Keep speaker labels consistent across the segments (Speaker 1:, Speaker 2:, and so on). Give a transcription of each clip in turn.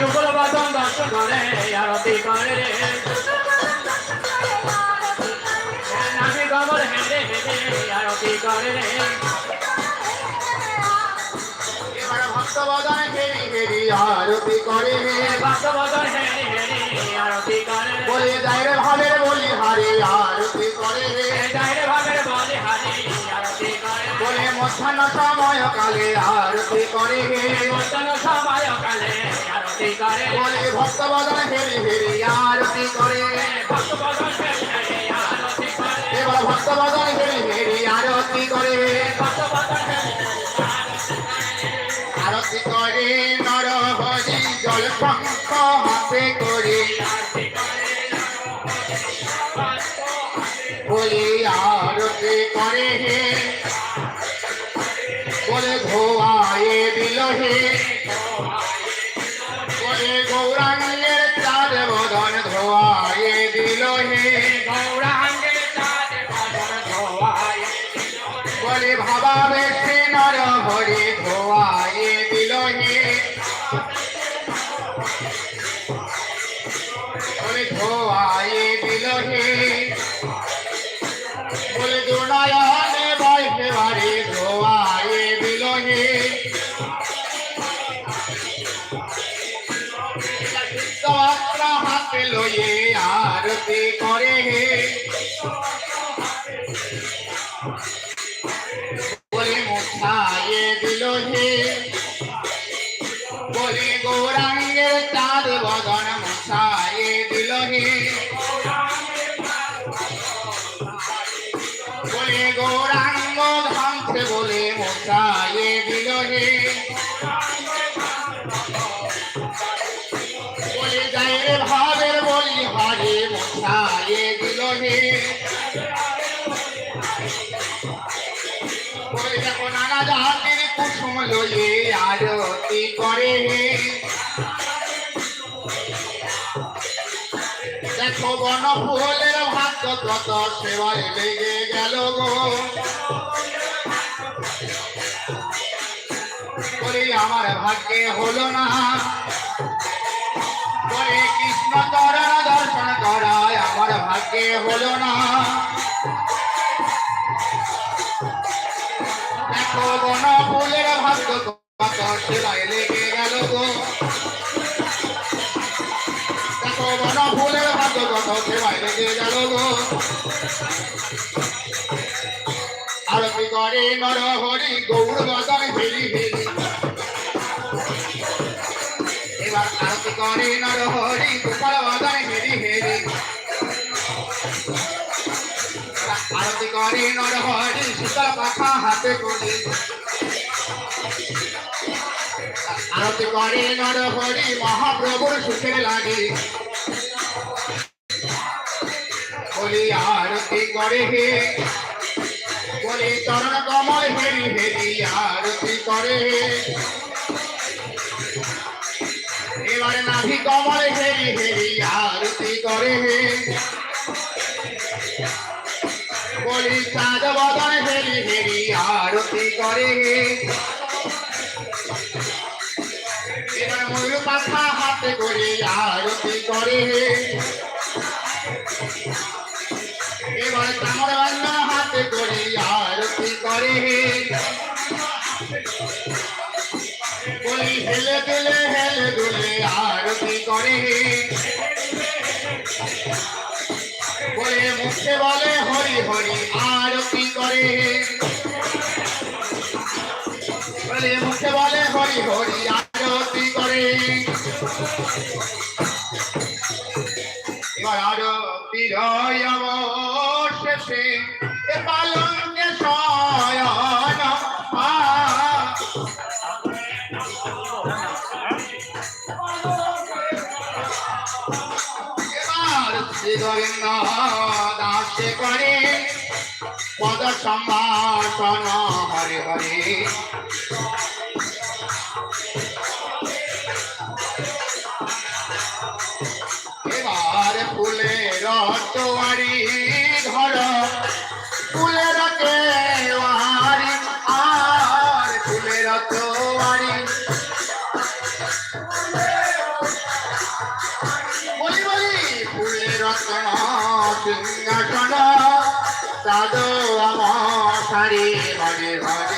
Speaker 1: যুগল বাদন দশ করে আরতি করে রে নামি গমর হেঁটে হেঁটে আরতি করে রে ভক্ত বদন হেরি হেরি আরতি করে রে ভক্ত বদন হেরি হেরি আরতি করে বলে দাইরে ভাবের বলি হারি আরতি করে রে দাইরে ভাবের বলি হারি আরতি করে বলে মধ্যাহ্ন সময় কালে আরতি করে রে মধ্যাহ্ন সময় কালে করে বলে ভক্ত আরতি করে ভক্ত বাদন করে এবার ভক্ত নর ভজি জল শঙ্খ হাতে করে আরতি করে নানা আমার ভাগ্যে হলো না করে কৃষ্ণ চরণ দর্শন করায় আমার ভাগ্যে হলো না বলবো না ফুলের ভাগ্য কত সেলাই লেগে গেল গো বলবো না ফুলের ভাগ্য কত সেলাই লেগে গেল এবার আরতি করে নর হরি নারী নরহরি সীতা পাখা হাতে করি আরতি করে নরহরি মহাপ্রভুর সুখে লাগে বলি আরতি করে হে বলি চরণ কমল হেরি হেরি আরতি করে এবারে নাভি কমল হেরি হেরি আরতি করে হে সাজ বদন হেরি হেরি আরতি করে এবার ময়ূর পাখা হাতে করে আরতি করে এবার কামড় বান্ধা হাতে করে আরতি করে বলি হেলে দুলে হেলে দুলে আরতি করে সে বলে হরি হরি আরতি করে বলে মুখে বলে হরি হরি আরতি করে এবার আরতি রয় শেষে পালন করে পদ সম্ভাষণ হরে হরে সিংহাসন দাদো আমার সারি হরে হরে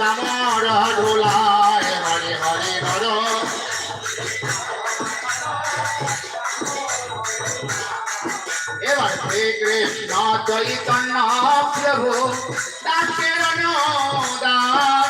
Speaker 1: কামার ধুলায় হরে হরে হর এবার শ্রী কৃষ্ণ চৈতন্য প্রভু তাকে দাস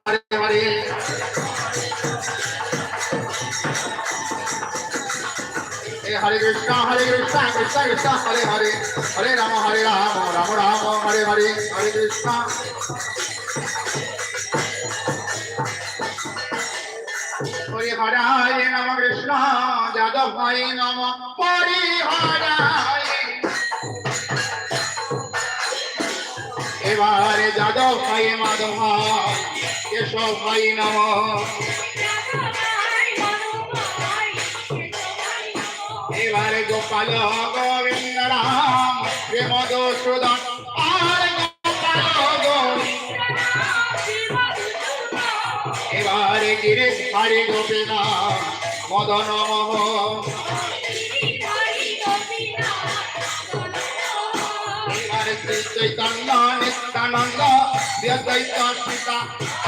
Speaker 1: কৃষ্ণ হরে কৃষ্ণ কৃষ্ণ কৃষ্ণ হরে হরে হরে রাম হরে রাম রাম রাম হরে হরে হরে কৃষ্ণ হরে হরায় নম কৃষ্ণ যাদব হয় নম হরি হরায় এবারে যাদব হয় মাধব কেশব হয় নম গোপাল গোবিন্দ রাম প্রেম দোষুদন আর গোপাল এবারে গিরে হরি গোপীনা মদন মোহন চৈতন্য নিত্যানন্দ ব্যদ্বৈত সীতা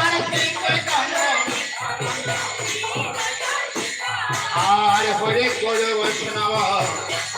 Speaker 1: আর শ্রী চৈতন্য হরে গৌর বৈষ্ণব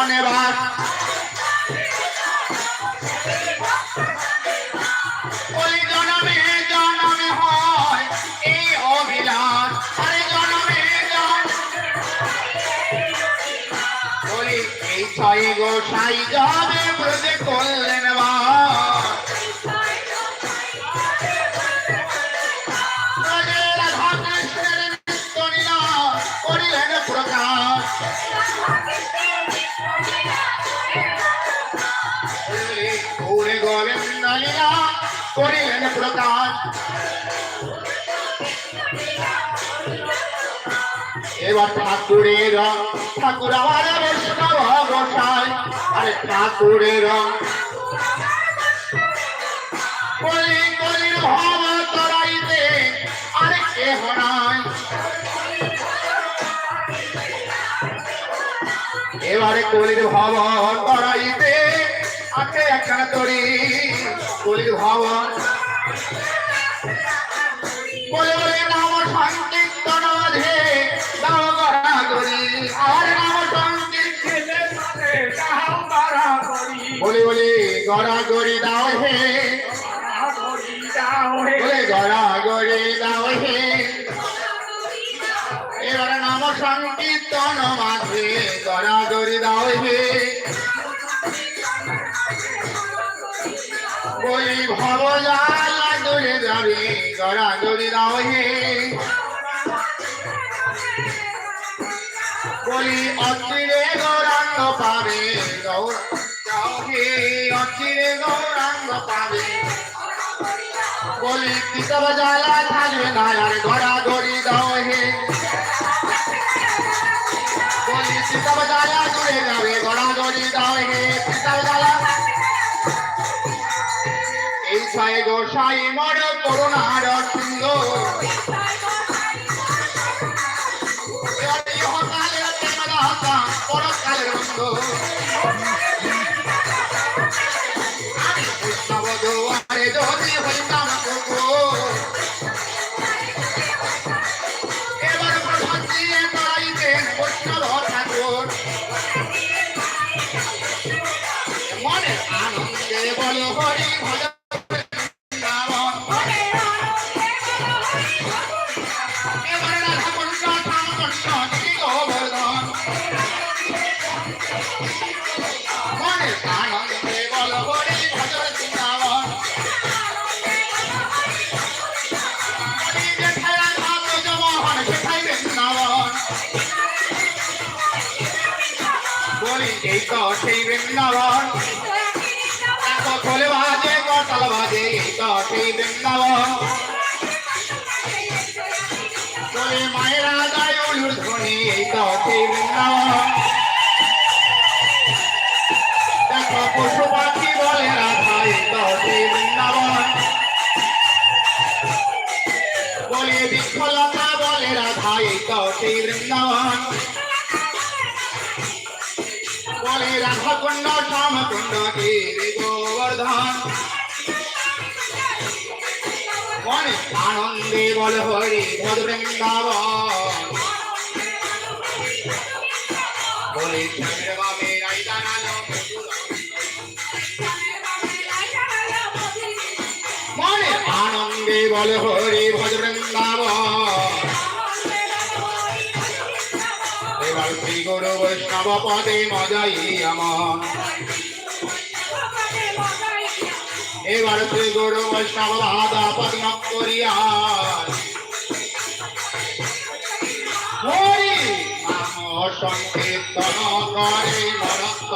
Speaker 1: মনে রাখ করে গোবিন্দ লীলা করিলেন প্রকাশ এবার ঠাকুরের ঠাকুর আমার বৈষ্ণব গোসাই আরে ঠাকুরের কলি কলির ভাব তরাইতে আরে কেহ নাই এবারে কলির ভবন করাইতে একখানা তরি বলি ভবন বলে বলে নাম সংকীর্তন মাঝে দাও গড়া করি আর নাম সংকীর্তন বলে বলে গড়া করি দাও হে বলে গড়া গড়ি দাও হে এবার নাম সংকীর্তন মাঝে গড়া গড়ি দাও হে অবলা দড়ি ধরে গড়া দড়ি দাও হে বলি অচিরে গৌরাঙ্গ পাবে গৌরাঙ্গে অচিরে গৌরাঙ্গ পাবে বলি কিতাব জ্বালা থাকবে না আর গড়া দড়ি দাও হে বলি কিতাব জ্বালা দূরে যাবে গোসাই মর করুণার সিংহ পরকালের রঙ্গ বৃন্দাবন কলে বাজে কটাল বাজে তটে বৃন্দাবন চলে মায়েরা যায় উলুর ধ্বনি বৃন্দাবন ডাকে রে গোবর্ধন মনে আনন্দে বল হরে মধ বৃন্দাবন বলে চন্দ্রবাবে রাই জানালো মনে আনন্দে বল হরে ভজ বৃন্দাবন এবার শ্রী গুরু বৈষ্ণব পদে মজাই আমার এবার শ্রী গুরু বৈষ্ণব দাদা পরিণত করিয়া সংকীর্তন করে মরত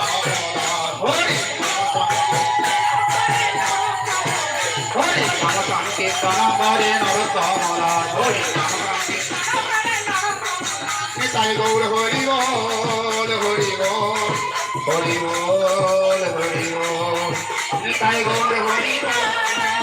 Speaker 1: সংকীর্তন করে নরত Hari Gour Ai, vou, vou,